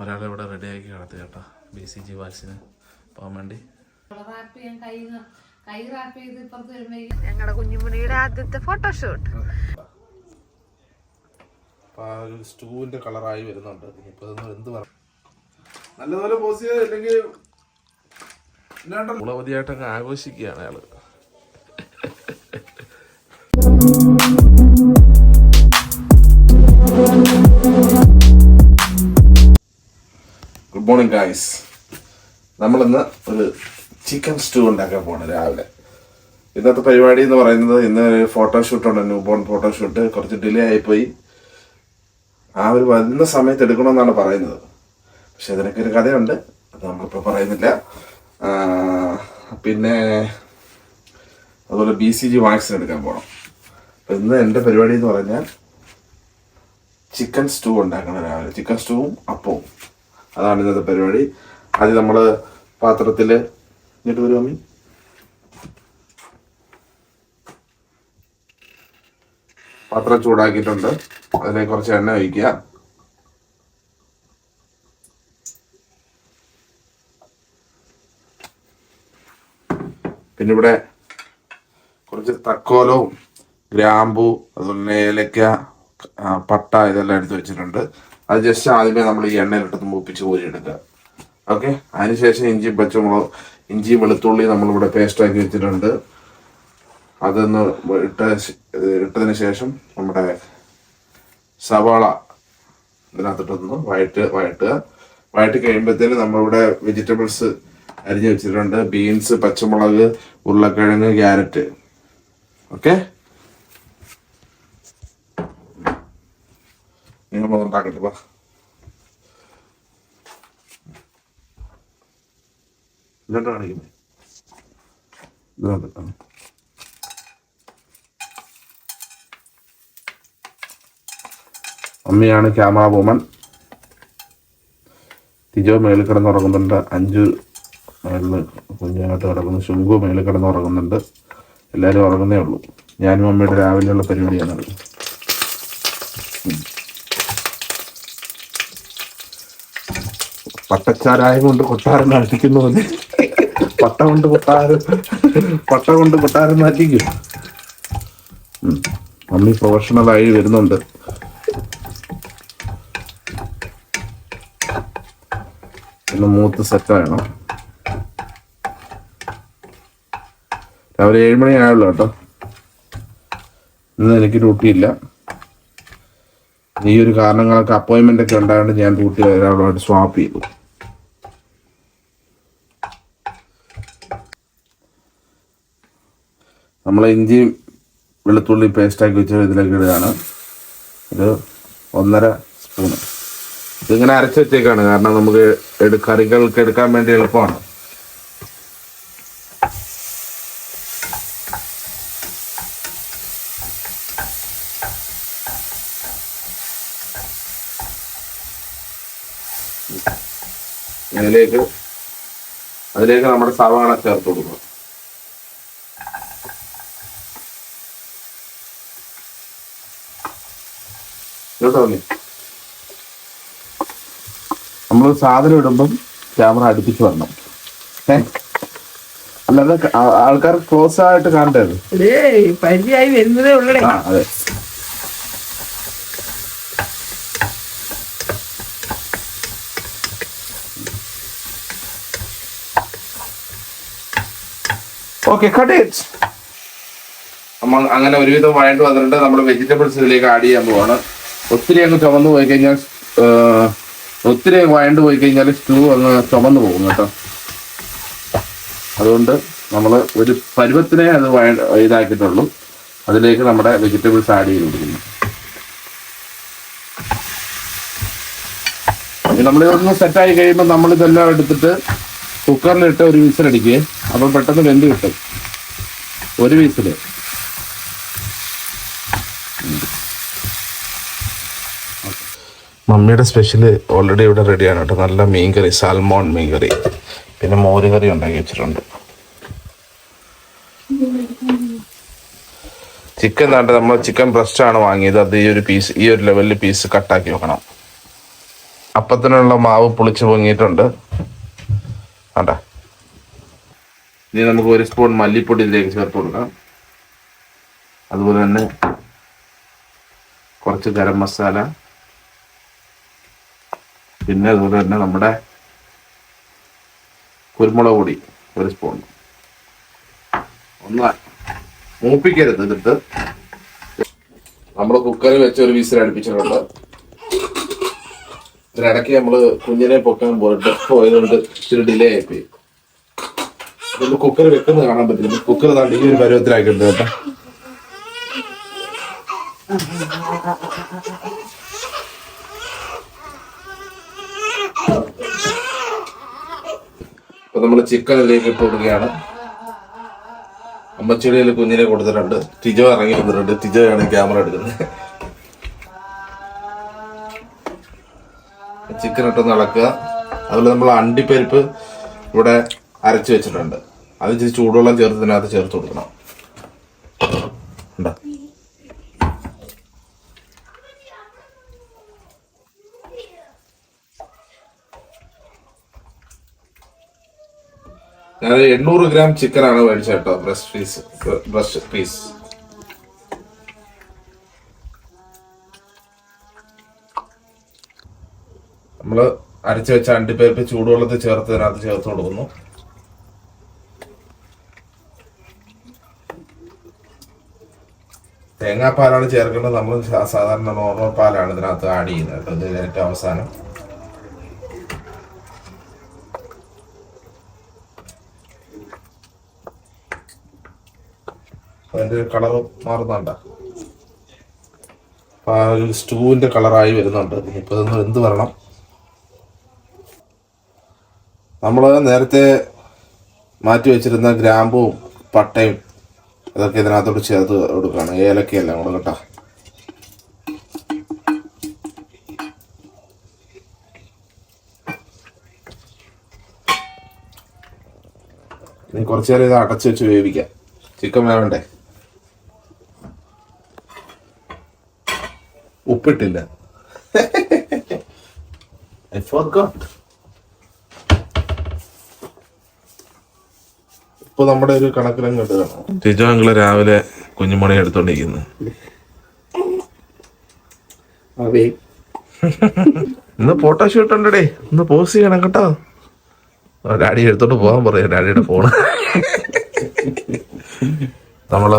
ഒരാളെ റെഡി റെഡിയാക്കി കിടത്തി കേട്ടോ. ബി സി ജി വാക്സിന് പോകാൻ വേണ്ടി. ഞങ്ങളുടെ കുഞ്ഞുമണിയുടെ ആദ്യത്തെ ഫോട്ടോഷൂട്ട് സ്റ്റൂവിന്റെ കളറായി വരുന്നുണ്ട്. എന്ത് പറ നല്ലതുപോലെ പോസ് ചെയ്ത് അല്ലെങ്കിൽ മുളവതിയായിട്ടൊക്കെ ആഘോഷിക്കുകയാണ് അയാൾ ഗുഡ് മോർണിംഗ് ഗായ്സ് നമ്മളിന്ന് ഒരു ചിക്കൻ സ്റ്റൂ ഉണ്ടാക്കാൻ പോണ് രാവിലെ. ഇന്നത്തെ പരിപാടി എന്ന് പറയുന്നത് ഇന്ന് ഫോട്ടോഷൂട്ട് ഉണ്ട് ന്യൂ ബോൺ ഫോട്ടോഷൂട്ട് കുറച്ച് ഡിലേ ആയിപ്പോയി. ആ ഒരു വരുന്ന സമയത്ത് എടുക്കണമെന്നാണ് പറയുന്നത്. പക്ഷെ ഇതിനൊക്കെ ഒരു കഥയുണ്ട്. അത് നമ്മളിപ്പോൾ പറയുന്നില്ല. പിന്നെ അതുപോലെ ബി സി ജി വാക്സിൻ എടുക്കാൻ പോകണം അപ്പം ഇന്ന് എന്റെ പരിപാടി എന്ന് പറഞ്ഞാൽ ചിക്കൻ സ്റ്റൂ ഉണ്ടാക്കണം രാവിലെ. ചിക്കൻ സ്റ്റൂവും അപ്പവും. അതാണ് ഇന്നത്തെ പരിപാടി. ആദ്യം നമ്മൾ പാത്രത്തിൽ ഇങ്ങോട്ട് വരുമോ മീൻ പാത്രം ചൂടാക്കിയിട്ടുണ്ട്. അതിനെ കുറച്ച് എണ്ണ ഒഴിക്കുക. പിന്നെ ഇവിടെ കുറച്ച് തക്കോലവും ഗ്രാമ്പു അതുപോലെ ഏലക്ക പട്ട ഇതെല്ലാം എടുത്ത് വെച്ചിട്ടുണ്ട്. അത് ജസ്റ്റ് ആദ്യമേ നമ്മൾ ഈ എണ്ണയിലിട്ട് മൂപ്പിച്ച് കോരിയെടുക്കുക ഓക്കെ അതിനുശേഷം ഇഞ്ചി പച്ചമുളക് ഇഞ്ചി വെളുത്തുള്ളി നമ്മളിവിടെ പേസ്റ്റാക്കി വെച്ചിട്ടുണ്ട്. അതൊന്ന് ഇട്ട ഇട്ടതിന് ശേഷം നമ്മുടെ സവാള ഇതിനകത്തിട്ടൊന്ന് വഴറ്റ് വഴറ്റുക. വഴറ്റി കഴിയുമ്പോഴത്തേന് നമ്മളിവിടെ വെജിറ്റബിൾസ് അരിഞ്ഞു വെച്ചിട്ടുണ്ട്. ബീൻസ് പച്ചമുളക് ഉരുളക്കിഴങ്ങ് ക്യാരറ്റ് ഓക്കെ നിങ്ങൾ ഉണ്ടാക്കട്ടെ വാ. ഇതുകൊണ്ടാണ് കാണിക്കുന്നത് ഇതുകൊണ്ട് അമ്മയാണ് ക്യാമറ വുമൺ തിജോ മേളിൽ കിടന്നുറങ്ങുന്നുണ്ട്. അഞ്ചു മേളിൽ കുഞ്ഞായിട്ട് കിടക്കുന്നു. ശുങ്കു മേളിൽ കിടന്നുറങ്ങുന്നുണ്ട്. എല്ലാവരും ഉറങ്ങുന്നേ ഉള്ളൂ. ഞാനും അമ്മയുടെ രാവിലെയുള്ള പരിപാടിയാണ് അത്. ഉം. പട്ടച്ചാരായം കൊണ്ട് കൊട്ടാരം നാട്ടിക്കുന്നു പട്ട കൊണ്ട് കൊട്ടാരം പട്ട കൊണ്ട് കൊട്ടാരം നാട്ടിക്കും. മമ്മി പ്രൊഫഷണലായി വരുന്നുണ്ട്. ഒന്ന് മൂത്ത് ആകണം. രാവിലെ ഏഴുമണി ആയുള്ളൂ കേട്ടോ. ഇന്ന് എനിക്ക് ഡ്യൂട്ടിയില്ല ഈ ഒരു കാരണങ്ങളൊക്കെ അപ്പോയിന്റ്മെന്റ് ഒക്കെ ഉണ്ടായതുകൊണ്ട് ഞാൻ ഡ്യൂട്ടി ഒരാളുമായിട്ട് സ്വാപ്പ് ചെയ്തു. നമ്മൾ ഇഞ്ചിയും വെളുത്തുള്ളി പേസ്റ്റാക്കി വെച്ച് ഇതിലേക്ക് ഇടുകയാണ്. ഒരു ഒന്നര സ്പൂണ്. ഇതിങ്ങനെ അരച്ച് വെച്ചേക്കാണ്. കാരണം നമുക്ക് കറികൾക്ക് എടുക്കാൻ വേണ്ടി എളുപ്പമാണ്. അതിലേക്ക് അതിലേക്ക് നമ്മുടെ സവാള ചേർത്ത് കൊടുക്കുക കേട്ടോ അല്ലേ നമ്മൾ സാധനം ഇടുമ്പം ക്യാമറ അടുപ്പിച്ച് വരണം. ഏ? അല്ലാതെ ആൾക്കാർ ക്ലോസ് ആയിട്ട് കാണേണ്ടത് പരിചയമായി വരുന്നതേ ഉള്ളടേ അതെ. ഓക്കെ കട്ട് ഇറ്റ് നമ്മൾ അങ്ങനെ ഒരുവിധം വഴണ്ട് വന്നിട്ടുണ്ട്. നമ്മൾ വെജിറ്റബിൾസ് ഇതിലേക്ക് ആഡ് ചെയ്യാൻ പോവാണ്. ഒത്തിരി അങ്ങ് ചുമന്നു പോയി കഴിഞ്ഞാൽ ഒത്തിരി വഴണ്ട് പോയി കഴിഞ്ഞാൽ സ്റ്റൂ അങ്ങ് ചുമന്നു പോകും കേട്ടോ. അതുകൊണ്ട് നമ്മൾ ഒരു പരുവത്തിനെ അത് ഇതാക്കിയിട്ടുള്ളൂ. അതിലേക്ക് നമ്മുടെ വെജിറ്റബിൾസ് ആഡ് ചെയ്ത് കൊടുക്കുന്നു നമ്മൾ ഇതൊന്ന് സെറ്റായി കഴിയുമ്പോൾ നമ്മൾ ഇതെല്ലാം എടുത്തിട്ട് കുക്കറിലിട്ട് ഒരു വിസിലടിക്കുക അപ്പോൾ പെട്ടെന്ന് വെന്ത് കിട്ടും. ഒരു വിസിൽ. മമ്മിയുടെ സ്പെഷ്യൽ ഓൾറെഡി ഇവിടെ റെഡിയാണ് കേട്ടോ. നല്ല മീൻകറി സാൽമോൺ മീൻകറി. പിന്നെ മോരുകറി ഉണ്ടാക്കി വെച്ചിട്ടുണ്ട്. ചിക്കൻ നാട്ട് നമ്മൾ ചിക്കൻ ബ്രസ്റ്റ് ആണ് വാങ്ങിയത്. അത് ഈ ഒരു പീസ് ഈ ഒരു ലെവലിൽ പീസ് കട്ടാക്കി വെക്കണം. അപ്പത്തിനുള്ള മാവ് പുളിച്ച് പൊങ്ങിയിട്ടുണ്ട്. വേണ്ട ഇനി നമുക്ക് ഒരു സ്പൂൺ മല്ലിപ്പൊടി ഇതിലേക്ക് ചേർത്ത് കൊടുക്കാം. അതുപോലെ തന്നെ കുറച്ച് ഗരം മസാല പിന്നെ അതുപോലെ തന്നെ നമ്മുടെ കുരുമുളക് പൊടി ഒരു സ്പൂൺ ഒന്ന് മൂപ്പിക്കരുത് ഇതിട്ട് നമ്മൾ കുക്കറിൽ വെച്ച് ഒരു വിസിൽ അടുപ്പിച്ചിട്ടുണ്ട്. ഇതിനിടയ്ക്ക് നമ്മൾ കുഞ്ഞിനെ പൊക്കാൻ പോയിട്ട് പോയതുകൊണ്ട് ഇച്ചിരി ഡിലേ ആയിപ്പോയി നമ്മൾ കുക്കർ വെക്കുന്നത് കാണാൻ പറ്റില്ല. കുക്കർ താണ്ട് ഒരു പരുവത്തിലാക്കിയിട്ടുണ്ട് കേട്ടോ. അപ്പൊ നമ്മൾ ചിക്കൻ ഇതിലേക്ക് ഇട്ട് കൊടുക്കുകയാണ്. അമ്മച്ചെടിയിൽ കുഞ്ഞിനെ കൊടുത്തിട്ടുണ്ട്. ടിജോ ഇറങ്ങി വന്നിട്ടുണ്ട്. ടിജോയാണ് ക്യാമറ എടുക്കുന്നത്. ചിക്കൻ ഇട്ടൊന്ന് ഇളക്കുക അതുപോലെ നമ്മൾ അണ്ടിപ്പരിപ്പ് ഇവിടെ അരച്ച് വെച്ചിട്ടുണ്ട്. അത് ഇച്ചിരി ചൂടുവെള്ളം ചേർത്ത് ഇതിനകത്ത് ചേർത്ത് കൊടുക്കണം. ഉണ്ടോ? ഞാൻ എണ്ണൂറ് ഗ്രാം ചിക്കൻ ആണ് മേടിച്ചത് കേട്ടോ ബ്രസ്റ്റ് പീസ് ബ്രസ്റ്റ് പീസ് നമ്മൾ അരച്ചു വെച്ച അണ്ടിപ്പരിപ്പ് ചൂടുവെള്ളത്തിൽ ചേർത്ത് ഇതിനകത്ത് ചേർത്ത് കൊടുക്കുന്നു. തേങ്ങാപ്പാലാണ് ചേർക്കേണ്ടത്. നമ്മൾ സാധാരണ നോർമൽ പാലാണ് ഇതിനകത്ത് ആഡ് ചെയ്യുന്നത് കേട്ടോ ഏറ്റവും അവസാനം. അതിന്റെ കളർ മാറുന്നുണ്ട. അപ്പൊ ആ ഒരു കളറായി വരുന്നുണ്ട്. ഇപ്പൊ ഇതൊന്ന് എന്ത് വരണം? നമ്മൾ നേരത്തെ മാറ്റി വെച്ചിരുന്ന ഗ്രാമ്പും പട്ടയും അതൊക്കെ ഇതിനകത്തോട്ട് ചേർത്ത് കൊടുക്കുകയാണ്. ഏലക്കയെല്ലാം കൂടെ കേട്ടോ? ഇനി കുറച്ചു നേരം ഇത് അടച്ചു വെച്ച് വേവിക്കാം. ചിക്കൻ വേവണ്ടേ? ഉപ്പിട്ടില്ല I forgot. ഇപ്പൊ നമ്മുടെ ഒരു കണക്കിലും ഇടുകയാണ് ടിജോ അങ്കിൾ രാവിലെ കുഞ്ഞുമണി എടുത്തോണ്ടിരിക്കുന്നു. അതെ. ഇന്ന് ഫോട്ടോ ഷൂട്ട് ഉണ്ടടേ. ഇന്ന് പോസ് ചെയ്യണം കേട്ടോ. ആ, ഡാഡി എടുത്തോണ്ട് പോകാൻ പറയാം. ഡാഡിയുടെ ഫോണ് നമ്മൾ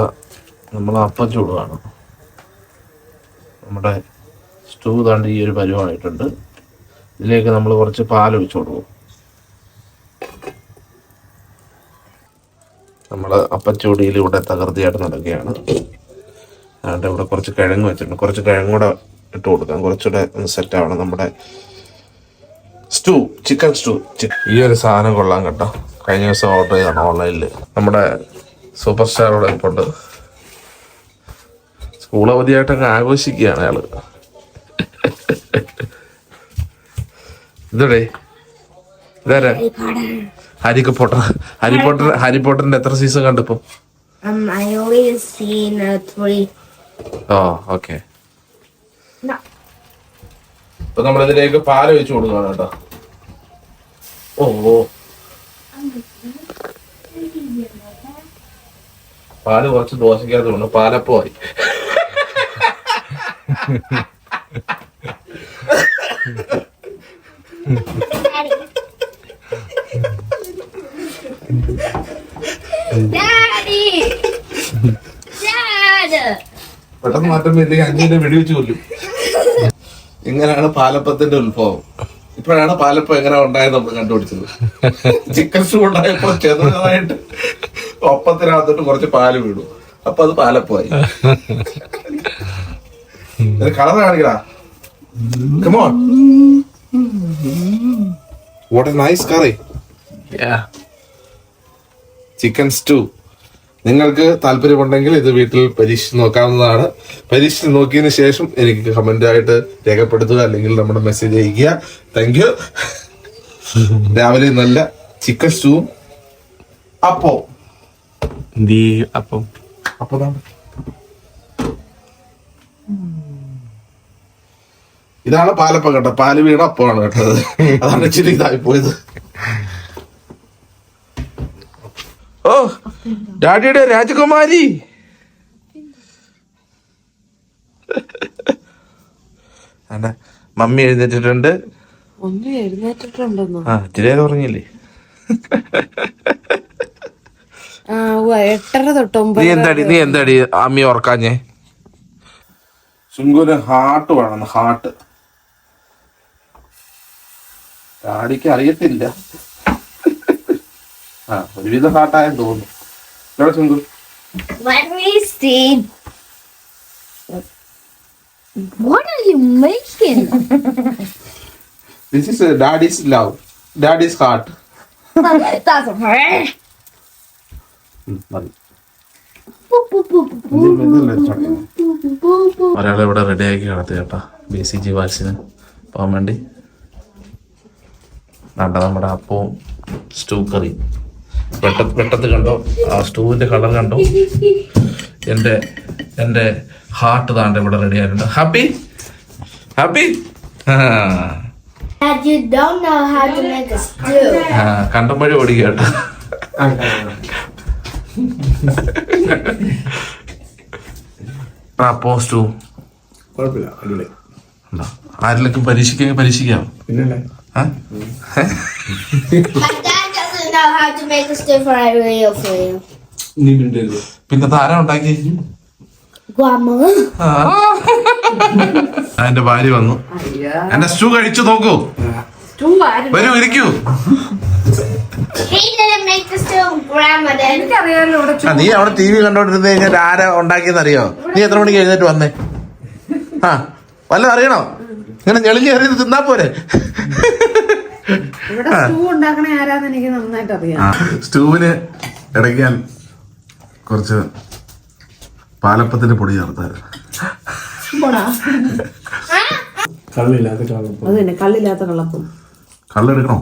നമ്മളെ അപ്പം ചൂടുകയാണ് നമ്മുടെ സ്റ്റൂ താണ്ട് ഈ ഒരു പരുവമായിട്ടുണ്ട് ഇതിലേക്ക് നമ്മൾ കുറച്ച് പാൽ ഒഴിച്ചു കൊടുക്കും നമ്മൾ അപ്പച്ചൂടിയിൽ ഇവിടെ തകർത്തിയായിട്ട് നടക്കുകയാണ്. അതുകൊണ്ട് ഇവിടെ കുറച്ച് കിഴങ്ങ് വെച്ചിട്ടുണ്ട്. കുറച്ച് കിഴങ്ങ് കൂടെ ഇട്ട് കൊടുക്കാം. കുറച്ചുകൂടെ സെറ്റ് ആവണം നമ്മുടെ സ്റ്റൂ ചിക്കൻ സ്റ്റൂ. ഈ ഒരു സാധനം കൊള്ളാൻ കേട്ടോ. കഴിഞ്ഞ ദിവസം ഓർഡർ ചെയ്താണ് ഓൺലൈനിൽ നമ്മുടെ സൂപ്പർ സ്റ്റാർ ഇവിടെ ഇരിപ്പുണ്ട്. സ്കൂൾ അവധിയായിട്ടൊക്കെ ആഘോഷിക്കുകയാണ് അയാൾ. ഇതടേ. ഇതാരാ? Harry Potter. Harry Potter Harry പോട്ടറിന്റെ എത്ര സീസൺ കണ്ടിപ്പോ Um. Oh okay. ഇപ്പൊ നമ്മൾ ഇതിലേക്ക് പാൽ വെച്ച് കൊടുക്കണം കേട്ടോ. ഓ പാൽ കുറച്ച് ദോശക്കകത്ത് കൊണ്ട് പാലപ്പമായി Daddy! പെട്ടെന്ന് മാറ്റം വരില്ലെങ്കിൽ അഞ്ചിന്റെ വെടിവെച്ച് കൊല്ലും. എങ്ങനെയാണ് പാലപ്പത്തിന്റെ ഉത്ഭവം. ഇപ്പോഴാണ് പാലപ്പം എങ്ങനെ ഉണ്ടായത് നമ്മൾ കണ്ടുപിടിച്ചത്. ചിക്കൻ സ്റ്റൂ ഉണ്ടായപ്പോ ചെറുതായിട്ട് ഒപ്പത്തിനകത്തോട്ട് കുറച്ച് പാൽ വീടും അപ്പൊ അത് പാലപ്പമായി. കളർ കാണിക്കടാ. Come on a nice curry. Yeah. Chicken stew. നിങ്ങൾക്ക് താല്പര്യമുണ്ടെങ്കിൽ ഇത് വീട്ടിൽ പരീക്ഷിച്ച് നോക്കാവുന്നതാണ്. പരീക്ഷിച്ച് നോക്കിയതിന് ശേഷം എനിക്ക് കമന്റ് ആയിട്ട് രേഖപ്പെടുത്തുക അല്ലെങ്കിൽ നമ്മുടെ മെസ്സേജ് അയക്കുക താങ്ക് യു രാവിലെ നല്ല ചിക്കൻ സ്റ്റൂവും അപ്പോ? അപ്പം. അപ്പൊ ഇതാണ് പാലപ്പം കേട്ടോ. പാൽ വീട് അപ്പമാണ് കേട്ടത് അതാണ് ഇച്ചിരി ഇതായി പോയത്. ഓ ഡാഡിയുടെ രാജകുമാരി. മമ്മി എഴുന്നേറ്റിട്ടുണ്ട്. എഴുന്നേറ്റിട്ടുണ്ടെന്നോ? ആ ഇത്തിരി പറഞ്ഞില്ലേ എട്ടര തൊട്ട് നീ എന്താടി നീ എന്താടി അമ്മി ഉറക്കാഞ്ഞേ? ശുങ്കുന് ഹാർട്ട് വേണം ഹാർട്ട് ഡാഡിക്ക് അറിയത്തില്ല ആ ഒരുവിധ ഹാർട്ടായെന്ന് തോന്നുന്നു. എവിടെ see. What are you making? This is daddy's love daddy's heart That's right. മതി. ഒരാളെ ഇവിടെ റെഡി ആക്കി കിടത്തി ചേട്ടാ ബി സി ജി വാക്സിന് പോകാൻ വേണ്ടി. വേണ്ട നമ്മുടെ അപ്പവും സ്റ്റൂ കറി. വെട്ട വെട്ടത്ത് കണ്ടോ? ആ സ്റ്റൂവിന്റെ കളർ കണ്ടോ. എന്റെ എന്റെ ഹാർട്ട് താണ്ട് ഇവിടെ റെഡി ആയിട്ടുണ്ട്. ഹാപ്പി? ഹാപ്പി. കണ്ടമ്പഴി ഓടിക്കുക കേട്ടോ. അപ്പവും സ്റ്റൂ. കുഴപ്പമില്ല. ആരിലൊക്കെ പരീക്ഷിക്കാൻ പരീക്ഷിക്കാം. പിന്നല്ലേ? ആ? My dad doesn't know how to make a stew for real for you. നീ മിണ്ടരുത്. പിന്നെ താരം ഉണ്ടാക്കി. എന്റെ ഭാര്യ വന്നു. എന്റെ സ്റ്റൂ കഴിച്ചു നോക്കൂ. വരൂ ഇരിക്കൂ. നീ അവിടെ ടി വി കണ്ടോണ്ടിരുന്ന് കഴിഞ്ഞാൽ ആരാ ഉണ്ടാക്കിയെന്നറിയോ? നീ എത്ര മണിക്ക് എഴുന്നേറ്റ് വന്നേ? ആ വല്ലതും അറിയണോ? ഇങ്ങനെ ഞെളിഞ്ഞ് കയറി തിന്നാ പോരെ? ഇവിടെ സ്റ്റൂ ഉണ്ടാക്കണ ആരാന്ന് എനിക്ക് നന്നായിട്ട് അറിയാം. സ്റ്റൂവിന് ഇടയ്ക്ക് ഞാൻ കുറച്ച് പാലപ്പത്തിന്റെ പൊടി ചേർത്തായിരുന്നു കള്ളില്ലാത്ത കള്ളപ്പം. അത് തന്നെ കള്ളില്ലാത്ത കള്ളപ്പം. കള്ളെടുക്കണോ?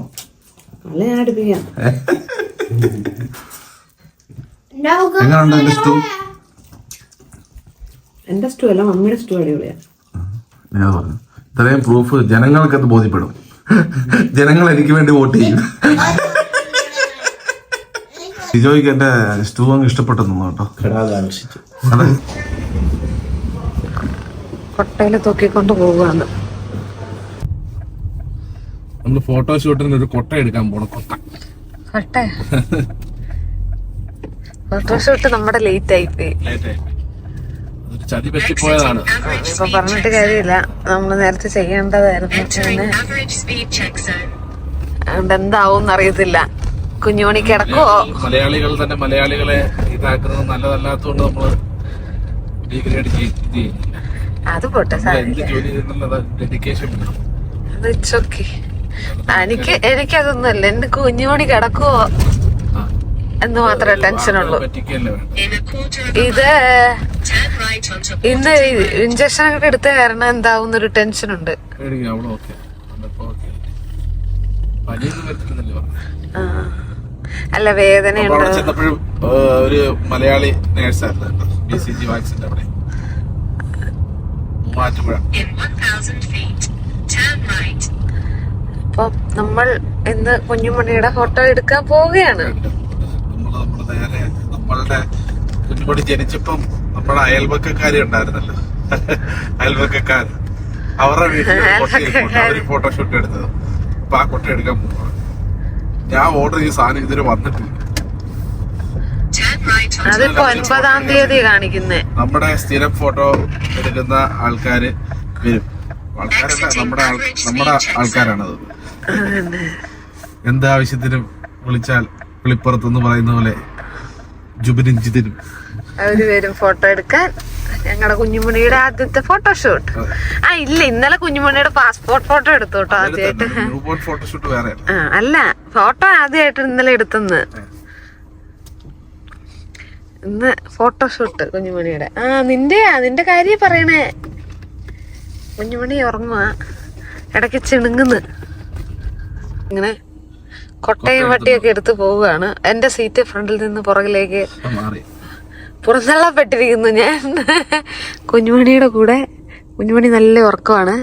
കള്ള് ഞാൻ അടുപ്പിക്കാം. എങ്ങനെയുണ്ട് സ്റ്റൂ? എന്റെ സ്റ്റൂ അല്ല മമ്മിയുടെ സ്റ്റൂ അടിപൊളിയാ. ഞാൻ പറഞ്ഞു. ഇത്രയും പ്രൂഫ് ജനങ്ങൾക്ക് അത് ബോധ്യപ്പെടും. ജനങ്ങൾ എനിക്ക് വേണ്ടി വോട്ട് ചെയ്യും. ഷിജോയ്ക്ക് എന്റെ സ്റ്റൂവങ് ഇഷ്ടപ്പെട്ടെന്നു കേട്ടോ. കൊട്ടയിൽ തൂക്കിക്കൊണ്ട് പോവുകയാണ്. നമ്മൾ ഫോട്ടോഷൂട്ടിന് ഒരു കൊട്ട എടുക്കാൻ പോണം കൊട്ട. കൊട്ട? ഫോട്ടോഷൂട്ട് നമ്മുടെ ലേറ്റ് ആയി പോയി അതൊരു ചതി പറ്റിപ്പോയതാണ് ഇപ്പൊ പറഞ്ഞിട്ട് കാര്യമില്ല. നമ്മൾ നേരത്തെ ചെയ്യേണ്ടതായിരുന്നു. എന്താവും അറിയത്തില്ല കുഞ്ഞുമണി കിടക്കോ മലയാളികൾ തന്നെ മലയാളികളെ ഇതാക്കുന്നത് നല്ലതല്ലാത്തതുകൊണ്ട് നമ്മൾ ഡിഗ്രേഡ് ചെയ്യുന്നില്ല. അത് പോട്ടെ സാധിക്കും ഡെഡിക്കേഷൻ എനിക്ക് എനിക്കതൊന്നുമല്ല. എന്റെ കുഞ്ഞുമണി കിടക്കുവോ? എന്ന് മാത്രമേ ടെൻഷനുള്ളൂ. ഉള്ളൂ ഇത് ഇന്ന് ഇഞ്ചക്ഷൻ ഒക്കെ എടുത്ത കാരണം എന്താവുന്നൊരു ടെൻഷൻ ഉണ്ട്. അല്ല വേദനയുണ്ട്. ഒരു മലയാളി അപ്പൊ നമ്മൾ ഇന്ന് കുഞ്ഞുമണിയുടെ ഫോട്ടോ എടുക്കാൻ പോവുകയാണ്. നമ്മളുടെ കുഞ്ഞുമണി ജനിച്ചപ്പം നമ്മുടെ അയൽവക്കാരി ഉണ്ടായിരുന്നല്ലോ. അയൽവക്കാർ അവരുടെ വീട്ടിൽ അവർ ഫോട്ടോഷൂട്ട് എടുത്തത്. അപ്പൊ ആ കുട്ടി എടുക്കാൻ പോവാണ്. ഞാൻ ഓർഡർ ചെയ്ത സാധനം ഇതുവരെ വന്നിട്ടില്ല. അതിപ്പോ ഒൻപതാം തീയതി കാണിക്കുന്നേ. നമ്മുടെ സ്ഥിരം ഫോട്ടോ എടുക്കുന്ന ആൾക്കാര് വരും. ആൾക്കാരല്ല നമ്മുടെ ആൾ- നമ്മുടെ ആൾക്കാരാണത്. എന്താവശ്യത്തിനും വിളിച്ചാൽ വിളിപ്പുറത്തെന്ന് പറയുന്ന പോലെ ജുബിനും അവർ വരും ഫോട്ടോ എടുക്കാൻ. ഞങ്ങളുടെ കുഞ്ഞുമണിയുടെ ആദ്യത്തെ ഫോട്ടോഷൂട്ട് ആ ഇല്ല ഇന്നലെ കുഞ്ഞുമണിയുടെ പാസ്പോർട്ട് ഫോട്ടോ എടുത്തു കേട്ടോ ആദ്യമായിട്ട് അല്ല ഫോട്ടോ ആദ്യമായിട്ട് ഇന്നലെ എടുത്തെന്ന്. ഇന്ന് ഫോട്ടോഷൂട്ട് കുഞ്ഞുമണിയുടെ. ആ നിന്റെ നിന്റെ കാര്യം പറയണേ. കുഞ്ഞുമണി ഉറങ്ങുക ഇടയ്ക്ക് ചിണുങ്ങുന്ന്. ഇങ്ങനെ കൊട്ടയും വട്ടിയൊക്കെ എടുത്ത് പോവുകയാണ്. എന്റെ സീറ്റ് ഫ്രണ്ടിൽ നിന്ന് പുറകിലേക്ക് മാറി. പുറന്തള്ളപ്പെട്ടിരിക്കുന്നു ഞാൻ. കുഞ്ഞുമണിയുടെ കൂടെ. കുഞ്ഞുമണി നല്ല ഉറക്കമാണ്.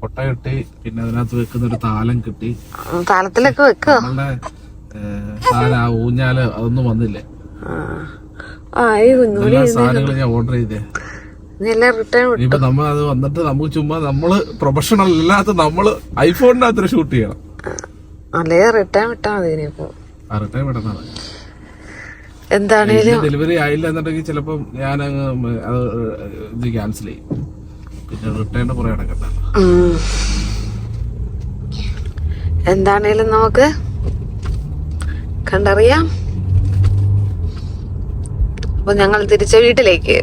കൊട്ട കിട്ടി പിന്നെ അതിനകത്ത് വെക്കുന്ന ഒരു താലം കിട്ടി. താലത്തിലൊക്കെ വെക്കോ? ആ ഊഞ്ഞാൽ അതൊന്നും വന്നില്ലേ. സാധനങ്ങളും ഞാൻ ഓർഡർ ചെയ്തേ. വിട്ടു. നമ്മൾ അത് വന്നിട്ട് നമുക്ക് ചുമ്മാ നമ്മൾ പ്രൊഫഷണൽ അല്ലാത്ത നമ്മൾ ഐഫോണിനകത്ത് ഷൂട്ട് ചെയ്യണം. അല്ലേ റിട്ടേൺ വിട്ടാ മതി ഇനിയിപ്പോ. റിട്ടേൺ വിടണം. എന്താണേലും. ഡെലിവറി ആയില്ല എന്നുണ്ടെങ്കിൽ ചിലപ്പോൾ ഞാൻ അങ്ങ് അത് ഇത് ക്യാൻസൽ ചെയ്യും. പിന്നെ റിട്ടേൺ കുറെ നടക്കണ്ട എന്താണേലും നമുക്ക് കണ്ടറിയാം. അപ്പൊ ഞങ്ങൾ തിരിച്ച വീട്ടിലേക്ക്.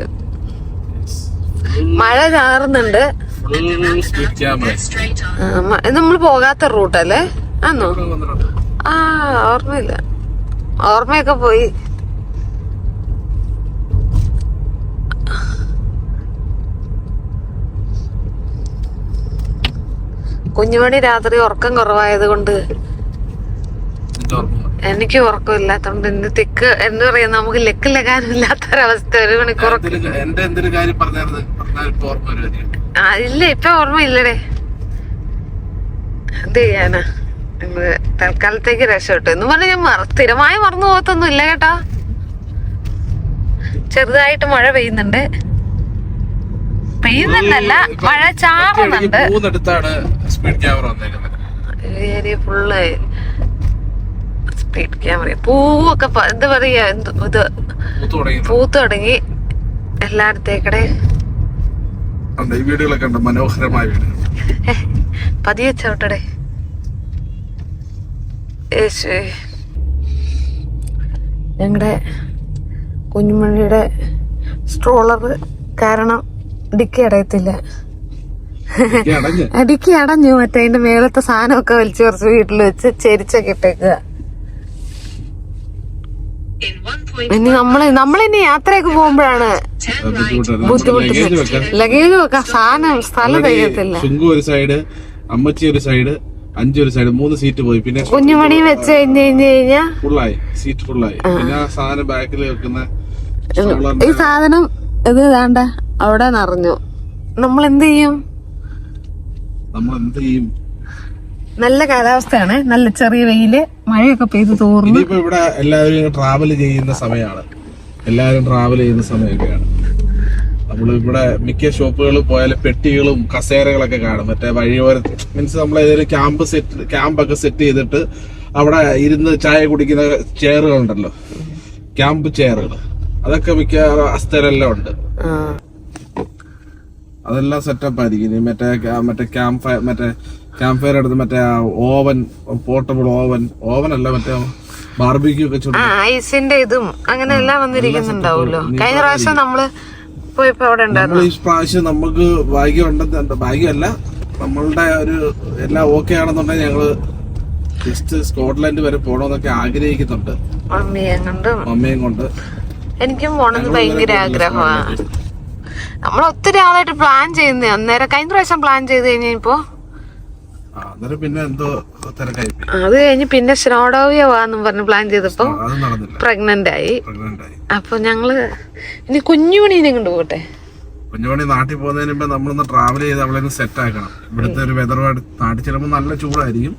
മഴ ചാറുന്നുണ്ട്. നമ്മൾ പോകാത്ത റൂട്ടല്ലേ ആന്നോ? ആ ഓർമ്മയില്ല. ഓർമ്മയൊക്കെ പോയി. കുഞ്ഞുമണി രാത്രി ഉറക്കം കുറവായത് കൊണ്ട് എനിക്ക് ഉറക്കമില്ലാത്തോണ്ട് ഇന്ന് തിക്ക് എന്താ പറയാ നമുക്ക് ലെക്ക് ലഗാനും ഒരവസ്ഥ ഒരു മണിക്കൂർ ഇല്ല ഇപ്പൊ ഓർമ്മ ഇല്ലടേ എന്ത് ചെയ്യാനാ? തൽക്കാലത്തേക്ക് രക്ഷപ്പെട്ടു. എന്ന് പറഞ്ഞ ഞാൻ സ്ഥിരമായി മറന്നു പോകത്തൊന്നും ഇല്ല കേട്ടാ. ചെറുതായിട്ട് മഴ പെയ്യുന്നുണ്ട്. പെയ്യുന്നുണ്ടല്ല മഴ ചാറുന്നുണ്ട്. സ്പീഡ് ക്യാമറ വന്നേക്കുന്നത്. ഏരിയ ഫുള്ള് സ്പീഡ് ക്യാമറ പൂവൊക്കെ എന്താ പറയാ ഇത് പൂത്തു തുടങ്ങി. എല്ലായിടത്തേക്കടെ. വീടുകളൊക്കെ മനോഹരമായ പതിയെ ചവിട്ടടെ. യേശുവേ. ഞങ്ങളുടെ കുഞ്ഞുമണിയുടെ സ്ട്രോളർ കാരണം ഡിക്കി അടയത്തില്ല. ഡിക്കി അടഞ്ഞു. മറ്റേ അതിന്റെ മേളത്തെ സാധനമൊക്കെ വലിച്ചു കുറച്ച് വീട്ടിൽ വെച്ച് ചെരിച്ചൊക്കെ ഇട്ടേക്കുക ഇനി നമ്മൾ നമ്മളിനി യാത്രയൊക്കെ പോകുമ്പോഴാണ് ബുദ്ധിമുട്ട് ലഗേജ് വെക്കാം. സാധനം സ്ഥലം തികയത്തില്ല. ഒരു സൈഡ് അമ്മച്ചി ഒരു സൈഡ് അഞ്ചു ഒരു സൈഡ് മൂന്ന് സീറ്റ് പോയി. പിന്നെ കുഞ്ഞുമണി വെച്ച് കഴിഞ്ഞ് കഴിഞ്ഞ്? കഴിഞ്ഞാ ഫുള്ളായി സീറ്റ് ഫുള്ളായി പിന്നെ ആ സാധനം ബാക്കിൽ വെക്കുന്ന ഈ സാധനം ഇത് വേണ്ട. അവിടെ നിറഞ്ഞു. നമ്മൾ എന്ത് ചെയ്യും? നമ്മൾ എന്ത് ചെയ്യും? നല്ല കാലാവസ്ഥയാണ്. നല്ല ചെറിയ വെയിൽ. മഴയൊക്കെ പെയ്ത് ഇനിയിപ്പോ ഇവിടെ എല്ലാവരും ട്രാവൽ ചെയ്യുന്ന സമയമാണ്. എല്ലാവരും ട്രാവൽ ചെയ്യുന്ന സമയമൊക്കെയാണ്. നമ്മൾ ഇവിടെ മിക്ക ഷോപ്പുകളിൽ പോയാൽ പെട്ടികളും കസേരകളൊക്കെ കാണും. മറ്റേ വഴിയോര മീൻസ് നമ്മൾ ഏതെങ്കിലും ക്യാമ്പ് സെറ്റ് ക്യാമ്പൊക്കെ സെറ്റ് ചെയ്തിട്ട് അവിടെ ഇരുന്ന് ചായ കുടിക്കുന്ന ചെയറുകളുണ്ടല്ലോ. ക്യാമ്പ് ചെയറുകൾ അതൊക്കെ മിക്ക സ്ഥലമെല്ലാം ഉണ്ട്. അതെല്ലാം സെറ്റപ്പ് ആയിരിക്കും. മറ്റേ മറ്റേ ക്യാമ്പ് ഫയർ മറ്റേ ക്യാമ്പ് ഫയർ എടുത്ത് മറ്റേ ഓവൻ പോർട്ടബിൾ ഓവൻ ഓവൻ അല്ല മറ്റേ ബാർബിക്യൂ ഒക്കെ ഐസിന്റെ ഇതും അങ്ങനെ എല്ലാം വന്നിരിക്കുന്നുണ്ടാവുമല്ലോ. കഴിഞ്ഞ പ്രാവശ്യം നമ്മൾ പോയപ്പോ അവിടെ ഉണ്ടായിരുന്നു? നമ്മൾ ഈ പ്രാവശ്യം നമുക്ക് ഭാഗ്യം ഉണ്ടെന്ന് ഭാഗ്യമല്ല നമ്മളുടെ ഒരു എല്ലാം ഓക്കെ ആണെന്നുണ്ടെങ്കിൽ ഞങ്ങൾ ജസ്റ്റ് സ്കോട്ട്ലാൻഡ് വരെ പോണോന്നൊക്കെ ആഗ്രഹിക്കുന്നുണ്ട്. മമ്മിയെ കണ്ടും. മമ്മയും കൊണ്ട്. എനിക്കും പോണെന്ന് ഭയങ്കര ആഗ്രഹമാണ് നമ്മൾ ഒത്തിരി ആളായിട്ട് പ്ലാൻ ചെയ്യുന്നേ. അന്നേരം കഴിഞ്ഞ പ്രാവശ്യം പ്ലാൻ ചെയ്ത് കഴിഞ്ഞപ്പോ ആ, അന്നേരം പിന്നെ എന്തോ തിരക്കായി പോയി. അത് കഴിഞ്ഞ് പിന്നെ ശ്രോഡോവിയ പോവാന്നും പറഞ്ഞ് പ്ലാൻ ചെയ്തപ്പോ പ്രഗ്നന്റ് ആയി. അപ്പൊ ഞങ്ങൾ ഇനി കുഞ്ഞുമണീനെ കൊണ്ടുപോട്ടെ കുഞ്ഞുമണി നാട്ടിൽ പോകുന്നതിന് മുമ്പ് നമ്മളൊന്ന് ട്രാവൽ ചെയ്ത് അവളെ സെറ്റ് ആക്കണം. ഇവിടുത്തെ ഒരു വെതറുമായിട്ട് നാട്ടിൽ ചെല്ലുമ്പോൾ നല്ല ചൂടായിരിക്കും.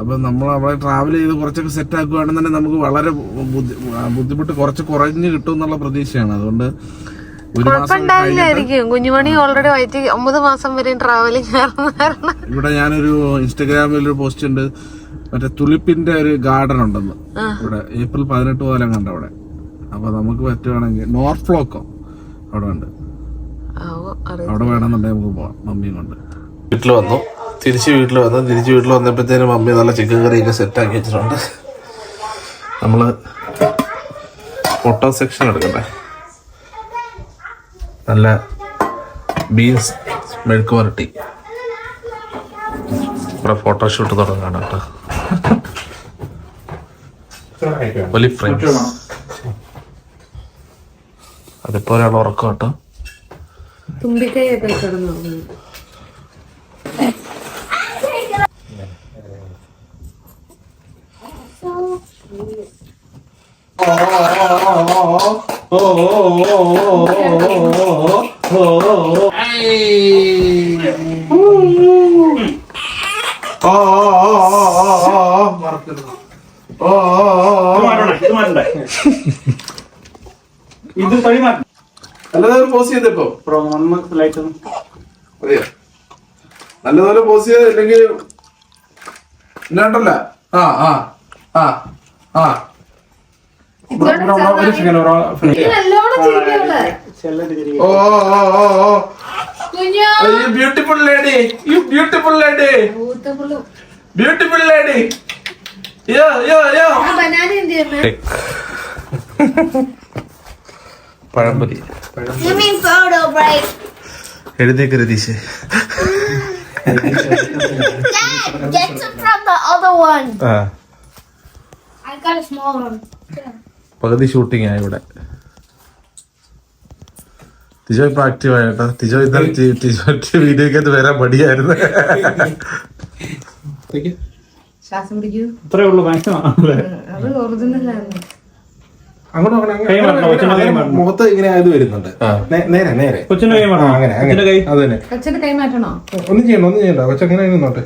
അപ്പൊ നമ്മൾ അവളെ ട്രാവൽ ചെയ്ത് കുറച്ചൊക്കെ സെറ്റ് ആക്കുകയാണെന്നുണ്ടെങ്കിൽ നമുക്ക് വളരെ ബുദ്ധിമുട്ട് കുറച്ച് കുറഞ്ഞ് കിട്ടും എന്നുള്ള പ്രതീക്ഷയാണ്. അതുകൊണ്ട് ഒരു മാസം കുഴപ്പമുണ്ടാവില്ലായിരിക്കും. കുഞ്ഞുമണി ഓൾറെഡി വയറ്റി ഒമ്പത് മാസം വരെ ട്രാവലിംഗ് ഇവിടെ ഞാനൊരു ഇൻസ്റ്റഗ്രാമിൽ ഒരു പോസ്റ്റ് ഉണ്ട്. മറ്റേ തുളിപ്പിന്റെ ഒരു ഗാർഡൻ ഉണ്ടെന്ന്. ഇവിടെ ഏപ്രിൽ പതിനെട്ട് പോലെ കണ്ട അവിടെ. അപ്പൊ നമുക്ക് പറ്റുവാണെങ്കിൽ നോർത്ത് ഫ്ലോക്കോ അവിടെ ഉണ്ട്. അവിടെ വേണമെന്നുണ്ടെങ്കിൽ നമുക്ക് പോവാം. മമ്മിയും കൊണ്ട്. വീട്ടിൽ വന്നു. തിരിച്ച് വീട്ടിൽ വന്നു. തിരിച്ച് വീട്ടിൽ വന്നപ്പോഴത്തേനും മമ്മി നല്ല ചിക്കൻ കറി കറിയൊക്കെ സെറ്റ് ആക്കി വെച്ചിട്ടുണ്ട്. നമ്മൾ ഫോട്ടോ സെക്ഷൻ എടുക്കട്ടെ. നല്ല ബീൻസ് മെഴുക്ക് വരട്ടി ഇവിടെ ഫോട്ടോഷൂട്ട് തുടങ്ങാണ് കേട്ടോ. ഒലി ഫ്രെയിംസ് അതിപ്പോ ഒരാൾ ഉറക്കം കേട്ടോ. ഓ oh oh oh oh oh oh oh ഓ മറക്കരുത് ഓ ഓ ഓ ഓ ഇത് മാറ്റണ്ടേ ഇത് തൊഴി മാറ്റി നല്ലതൊരു പോസ് ചെയ്തപ്പോ അതെയോ? നല്ലതുപോലെ പോസ് ചെയ്ത് ഇല്ലെങ്കിൽ ഇല്ലാണ്ടല്ല. ആ ആ ആ ആ. ഒരു second bro oh oh oh oh. You beautiful lady you beautiful lady beautiful lady yo yo yo banana എന്ത് ചെയ്യുന്നേ? പഴംപൊരി. എഴുതി. എഴുന്നേക്ക് രതീഷ്. പകുതി ഷൂട്ടിംഗ് ആയി ഇവിടെ. തിജോ ഇപ്പൊ ആക്റ്റീവ് ആയിട്ടോ തിജോ ഇന്നലെ തിജോ വീഡിയോക്ക് അത് വരാൻ മടിയായിരുന്നു. ശ്വാസം പിടിക്കൂ. ഇത്രേ ഉള്ളൂ മാക്സിമം അല്ലേ അത് ഒറിജിനലാണ് അങ്ങോട്ട് അങ്ങനെ. മുഖത്ത് ഇങ്ങനെ ആയത് വരുന്നുണ്ട്. നേരെ നേരെ. കൊച്ചിന്റെ കൈ അങ്ങനെ അങ്ങനെ. കൈ. അത് തന്നെ. കൊച്ചിന്റെ കൈ മാറ്റണോ? ഒന്നും ചെയ്യണ്ട ഒന്നും ചെയ്യണ്ട. കൊച്ചു അങ്ങനെ നിന്നോട്ടെ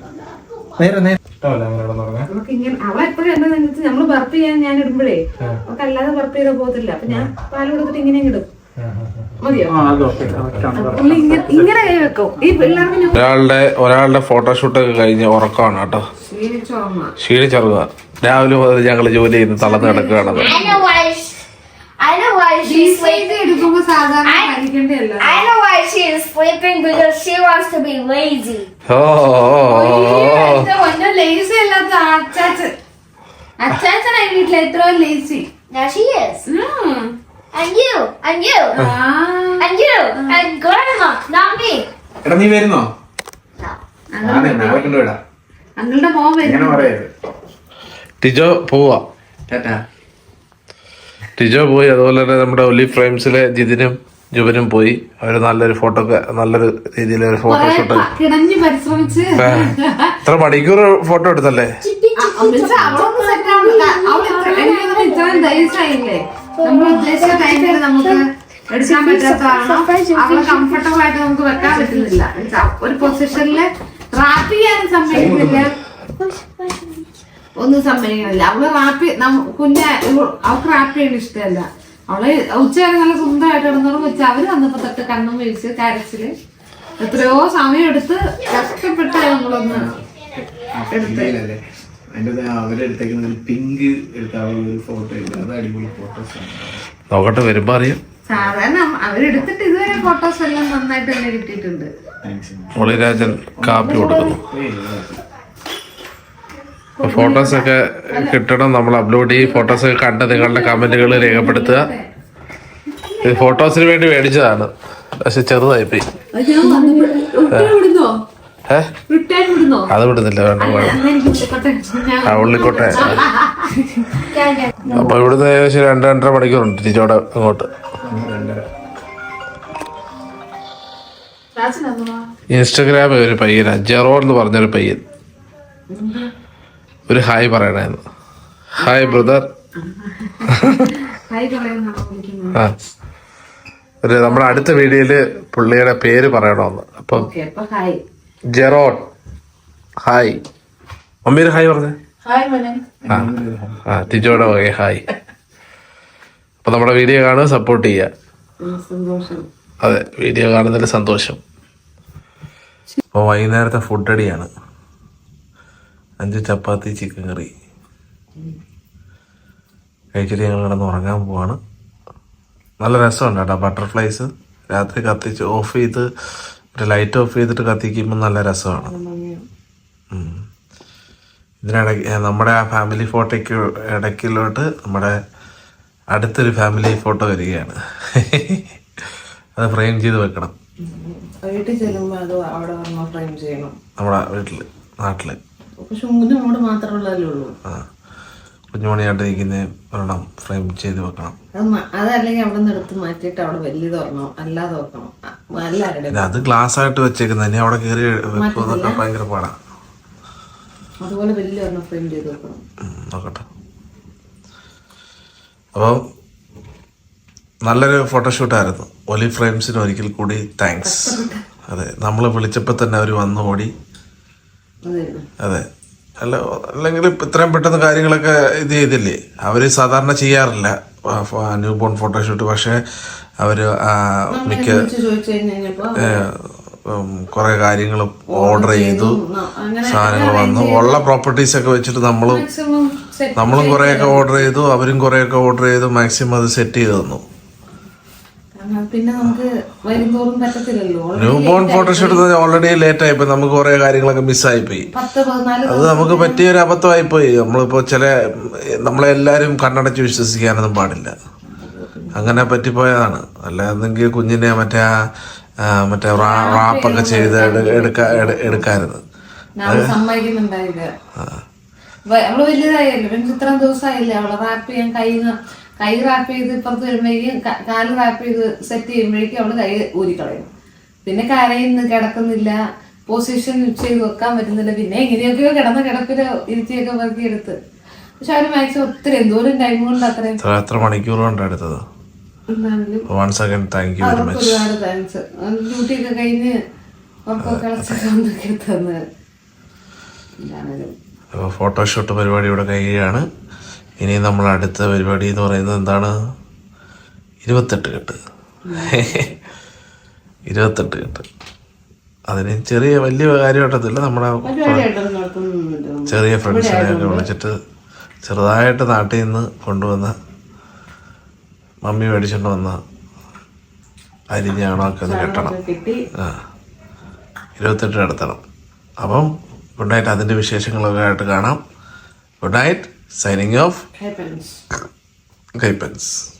നേരെ നേരെ. നമുക്ക് ഇങ്ങനെ അവൾ എപ്പോഴും എന്നെ നിന്നിട്ട് നമ്മൾ ബർത്ത് ചെയ്യാൻ ഞാൻ ഇടുമ്പോഴേ അവൾക്ക് അല്ലാതെ ബർപ്പ് ചെയ്താൽ പോകത്തില്ല. അപ്പൊ ഞാൻ പാൽ കൊടുത്തിട്ട് ഇങ്ങനെ ഇടും. മതിയോ? ആ അത് ഓക്കെ ഇങ്ങനെ ഇങ്ങനെ കൈ വെക്കും. ഈ പിള്ളേർക്ക് ഞാൻ ഒരാളുടെ ഒരാളുടെ ഫോട്ടോഷൂട്ടൊക്കെ കഴിഞ്ഞ് ഉറക്കമാണ് കേട്ടോ. ക്ഷീണിച്ചുറങ്ങുക ക്ഷീണിച്ചറുക രാവിലെ മുതൽ ഞങ്ങൾ ജോലി ചെയ്ത് തളർന്ന് കിടക്കുകയാണത്. I know why. She's sleeping. I, I know why she is sleeping because she wants to be lazy. Oh. Lazy Now she is. And you. And you. And you. And grandma. Not me. എടാ നീ വരുന്നോ ടിജോ പോവാ ടാറ്റാ ടിജോ പോയി അതുപോലെ തന്നെ നമ്മുടെ ഒലി ഫ്രെയിംസിലെ ജിതിനും ജുബനും പോയി. അവർ നല്ലൊരു ഫോട്ടോ നല്ലൊരു രീതിയിൽ ഒരു ഫോട്ടോഷൂട്ട് ഇത്ര മണിക്കൂർ ഫോട്ടോ എടുത്തല്ലേ? അമ്മച്ചി അവളൊന്നും സെറ്റ് ആവണില്ല അവൾ ഇത്ര- എനിക്ക് തോന്നുന്നു ഇത്രയും ധൈര്യമായില്ലേ നമ്മൾ ഉദ്ദേശിച്ച ടൈമിൽ നമുക്ക് എടുക്കാൻ പറ്റാത്ത കാരണം അവളെ കംഫർട്ടബിൾ ആയിട്ട് നമുക്ക് വെക്കാൻ പറ്റുന്നില്ല. എന്നുവെച്ചാ ഒരു പൊസിഷനിൽ റാപ്പ് ചെയ്യാനും സമ്മതിക്കുന്നില്ല ഒന്നും സമ്മതിക്കുന്നില്ല. അവൾ റാപ്പി കുഞ്ഞ അവൾക്ക് റാപ്പ് ചെയ്യണ ഇഷ്ടമല്ല. അവൾ ഉച്ചവരെ നല്ല സുന്ദരമായിട്ട് കിടന്നോളും വെച്ച് അവർ വന്നപ്പോ തൊട്ട് കണ്ണും വീഴ്ച കരച്ചിൽ. എത്രയോ സമയം എടുത്ത് കഷ്ടപ്പെട്ട് നമ്മളൊന്ന് എടുത്ത്. അവരെടുത്തേക്കുന്ന പിങ്ക് എടുത്ത ഒരു ഫോട്ടോ അത് അടിപൊളി ഫോട്ടോസ് നോക്കട്ടെ വരുമ്പോ അറിയാം. സാധാരണ അവരെടുത്തിട്ട് ഇതുവരെ ഫോട്ടോസ് എല്ലാം നന്നായിട്ട് തന്നെ കിട്ടിയിട്ടുണ്ട്. കാപ്പി കൊടുക്കുന്നു. ഫോട്ടോസ് ഒക്കെ കിട്ടണം. നമ്മൾ അപ്ലോഡ് ചെയ്യും ഫോട്ടോസ് ഒക്കെ കണ്ട് നിങ്ങളുടെ കമന്റുകൾ രേഖപ്പെടുത്തുക. ഇത് ഫോട്ടോസിന് വേണ്ടി മേടിച്ചതാണ്. പക്ഷെ ചെറുതായി പോയി ഏ? റിട്ടേൺ വിടുന്നോ അത് വിടുന്നില്ല. വേണ്ട ആ ഉള്ളിക്കോട്ടെ. അപ്പൊ ഇവിടുന്ന് ഏകദേശം രണ്ട് രണ്ടര മണിക്കൂറുണ്ട് ടീച്ചോടെ അങ്ങോട്ട്? ഇൻസ്റ്റഗ്രാമിൽ ഒരു പയ്യൻ ജെറോ എന്ന് പറഞ്ഞൊരു പയ്യൻ. ഒരു ഹായ് പറയണായിരുന്നു. Hi brother. ആ. ഒരു നമ്മുടെ അടുത്ത വീഡിയോയിൽ പുള്ളിയുടെ പേര് പറയണമെന്ന് അപ്പം ഹായ്. ജെറോൺ. ഹായ്. മമ്മീര് ഹായ് പറഞ്ഞേ. ഹായ് മോനെ. ആ ആ ടീച്ചോടെ ഹായ്. അപ്പൊ നമ്മുടെ വീഡിയോ കാണുക സപ്പോർട്ട് ചെയ്യുക. അതെ വീഡിയോ കാണുന്നതിൽ സന്തോഷം. അപ്പോൾ വൈകുന്നേരത്തെ ഫുഡ് അടിയാണ് അഞ്ച് ചപ്പാത്തി ചിക്കൻ കറി. കഴിച്ചിട്ട് ഞങ്ങൾ കിടന്ന് ഉറങ്ങാൻ പോവാണ്. നല്ല രസമുണ്ട് കേട്ടോ ബട്ടർഫ്ലൈസ്. രാത്രി കത്തിച്ച് ഓഫ് ചെയ്ത് ലൈറ്റ് ഓഫ് ചെയ്തിട്ട് കത്തിക്കുമ്പോൾ നല്ല രസമാണ്. ഇതിനിടയ്ക്ക് നമ്മുടെ ആ ഫാമിലി ഫോട്ടോയ്ക്ക് ഇടയ്ക്കിലോട്ട് നമ്മുടെ അടുത്തൊരു ഫാമിലി ഫോട്ടോ വരികയാണ്. അത് ഫ്രെയിം ചെയ്ത് വെക്കണം. വീട്ടിൽ ചെല്ലുമ്പോ അത് അവിടെ ഫ്രെയിം ചെയ്യണം. നമ്മുടെ വീട്ടിൽ നാട്ടിൽ പക്ഷെ മൂന്നോട് മാത്രമുള്ളതല്ലേ ഉള്ളൂ. കുഞ്ഞുമണിയായിട്ട് ഒരെണ്ണം ഫ്രെയിം ചെയ്ത് വെക്കണം. അത് അതല്ലെങ്കിൽ അവിടെ നിന്ന് എടുത്ത് മാറ്റിയിട്ട് അവിടെ വലിയത് ഓർക്കണം അല്ലാതെ ഓർക്കണം എല്ലാവരുടെ പിന്നെ അത് ഗ്ലാസ് ആയിട്ട് വെച്ചേക്കുന്നത് ഇനി അവിടെ കയറി വെക്കുന്നതൊക്കെ ഭയങ്കര പാടാ. അതുപോലെ വലിയ ഒരെണ്ണം ഫ്രെയിം ചെയ്ത് വെക്കണം. നോക്കട്ടെ. അപ്പോൾ നല്ലൊരു ഫോട്ടോഷൂട്ടായിരുന്നു. ഒലി ഫ്രെയിംസിന് ഒരിക്കൽ കൂടി താങ്ക്സ്. അതെ നമ്മൾ വിളിച്ചപ്പോൾ തന്നെ അവർ വന്നു ഓടി അതെ. അല്ല അല്ലെങ്കിൽ ഇത്രയും പെട്ടെന്ന് കാര്യങ്ങളൊക്കെ ഇത് ചെയ്തില്ലേ? അവർ സാധാരണ ചെയ്യാറില്ല. ന്യൂ ബോൺ ഫോട്ടോഷൂട്ട് പക്ഷേ അവർ മിക്ക കുറെ കാര്യങ്ങൾ ഓർഡർ ചെയ്തു. സാധനങ്ങൾ വന്നു. ഉള്ള പ്രോപ്പർട്ടീസ് ഒക്കെ വെച്ചിട്ട് നമ്മളും നമ്മളും കുറേയൊക്കെ ഓർഡർ ചെയ്തു. അവരും കുറേയൊക്കെ ഓർഡർ ചെയ്തു. മാക്സിമം അത് സെറ്റ് ചെയ്തു തന്നു. പിന്നെ നമുക്ക് പറ്റത്തില്ലല്ലോ. New born photoshoot already late ആയിപ്പോയി നമുക്ക് കുറേ കാര്യങ്ങളൊക്കെ മിസ്സായിപ്പോയി പത്ത് പതിനാല് അത് നമുക്ക് പറ്റിയ ഒരു അബദ്ധമായി പോയി. നമ്മളിപ്പോ ചില നമ്മളെല്ലാരും കണ്ണടച്ച് വിശ്വസിക്കാനൊന്നും പാടില്ല. അങ്ങനെ പറ്റിപ്പോയതാണ്. അല്ലാന്നെങ്കിൽ കുഞ്ഞിനെ മറ്റേ മറ്റേ റാപ്പൊക്കെ ചെയ്ത് എടുക്കാരുന്നത് എടുക്കാ എടുക്കായിരുന്നു. സമ്മതിക്കുന്നുണ്ടായില്ല. അവൾ വലുതായല്ലോ. പിന്നെ ഇത്രയും ദിവസമായില്ലേ അവളെ റാപ്പ് ചെയ്യാൻ കൈ കൈ റാപ്പ് ചെയ്ത് ഇപ്പുറത്ത് വരുമ്പോഴേക്കും കാൽ റാപ്പ് ചെയ്ത് സെറ്റ് ചെയ്യുമ്പോഴേക്കും അവൾ കൈ ഊരിക്കളയും. പിന്നെ കരയുന്നു കിടക്കുന്നില്ല പൊസിഷൻ ചെയ്ത് വെക്കാൻ പറ്റുന്നില്ല. പിന്നെ എങ്ങനെയൊക്കെയോ കിടന്ന കിടപ്പിൽ ഇരുത്തിയൊക്കെ പെറുക്കി എടുത്ത്. പക്ഷെ അവർ മാക്സിമം ഒത്തിരി എന്തോരം ടൈം കൊണ്ട് അത്രയും എത്ര എത്ര മണിക്കൂർ കൊണ്ട് എടുത്തത്? എന്താണെങ്കിലും once again thank you very much ഒരുപാട് താങ്ക്സ് ഡ്യൂട്ടി ഒക്കെ കഴിഞ്ഞ് ഉറപ്പൊക്കെ കളച്ചൊക്കെ എടുത്തത് എന്താണേലും. ഫോട്ടോഷൂട്ട് പരിപാടി ഇവിടെ കഴിയുകയാണ്. ഇനി നമ്മൾ അടുത്ത പരിപാടി എന്ന് പറയുന്നത് എന്താണ്? ഇരുപത്തെട്ട് കെട്ട്. ഇരുപത്തെട്ട് കെട്ട്. അതിന് ചെറിയ വലിയ കാര്യമായിട്ടത്തില്ല നമ്മുടെ ചെറിയ ഫ്രണ്ട്സിനെ ചെറിയ ഫ്രണ്ട്സിനെയൊക്കെ വിളിച്ചിട്ട് ചെറുതായിട്ട് നാട്ടിൽ നിന്ന് കൊണ്ടുവന്ന മമ്മി മേടിച്ചുകൊണ്ട് വന്ന അരിഞ്ഞാണൊക്കെ ഒന്ന് കെട്ടണം. കിട്ടി. ആ. ഇരുപത്തെട്ട് നടത്തണം. അപ്പം ഗുഡ് നൈറ്റ്. അതിന്റെ വിശേഷങ്ങളൊക്കെ ആയിട്ട് കാണാം. Good night. Signing off. K Pence.